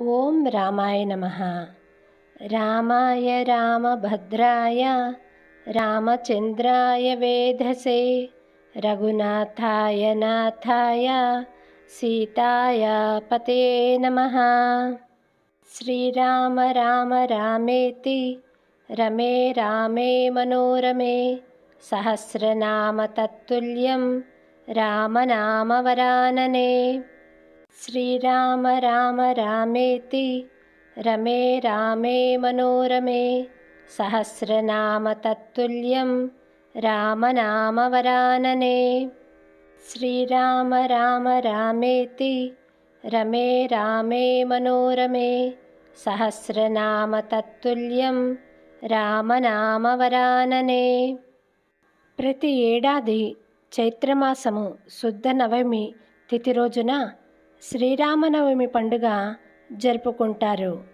ॐ रामाय नमः। रामाय रामभद्राय रामचन्द्राय वेधसे रघुनाथाय नाथाय सीताय पते नमः। श्रीराम राम रामेति रमे रामे मनोरमे सहस्रनामतत्तुल्यं रामनामवरानने। శ్రీరామ రామ రామేతి రమే రామే మనోరమే సహస్రనామ తత్తుల్యం రామనామవరాననే శ్రీరామ రామ రామేతి రమే రామే మనోరమే సహస్రనామ తత్తుల్యం రామనామవరాననే ప్రతి ఏడాది చైత్రమాసము శుద్ధ నవమి తిథి రోజున శ్రీరామనవమి పండుగ జరుపుకుంటారు.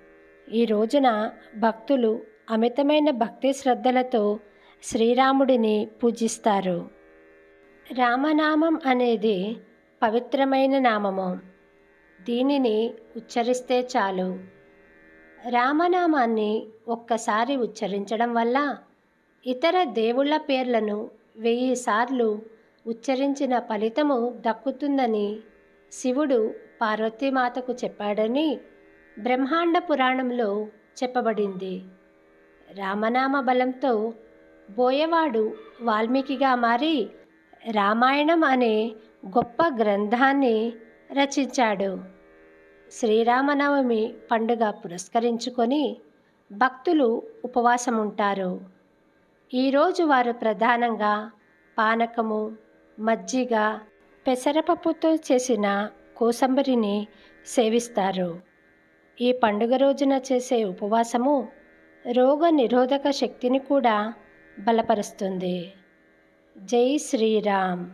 ఈ రోజున భక్తులు అమితమైన భక్తి శ్రద్ధలతో శ్రీరాముడిని పూజిస్తారు. రామనామం అనేది పవిత్రమైన నామము. దీనిని ఉచ్చరిస్తే చాలు. రామనామాన్ని ఒక్కసారి ఉచ్చరించడం వల్ల ఇతర దేవుళ్ళ పేర్లను వెయ్యి సార్లు ఉచ్చరించిన ఫలితము దక్కుతుందని శివుడు పార్వతీమాతకు చెప్పాడని బ్రహ్మాండ పురాణంలో చెప్పబడింది. రామనామ బలంతో బోయవాడు వాల్మీకిగా మారి రామాయణం అనే గొప్ప గ్రంథాన్ని రచించాడు. శ్రీరామనవమి పండుగ పురస్కరించుకొని భక్తులు ఉపవాసం ఉంటారు ఈరోజు వారు ప్రధానంగా పానకము మజ్జిగ పెసరపప్పుతో చేసిన కోసంబరిని సేవిస్తారు. ఈ పండుగ రోజున చేసే ఉపవాసము రోగ నిరోధక శక్తిని కూడా బలపరుస్తుంది. జై శ్రీరామ్.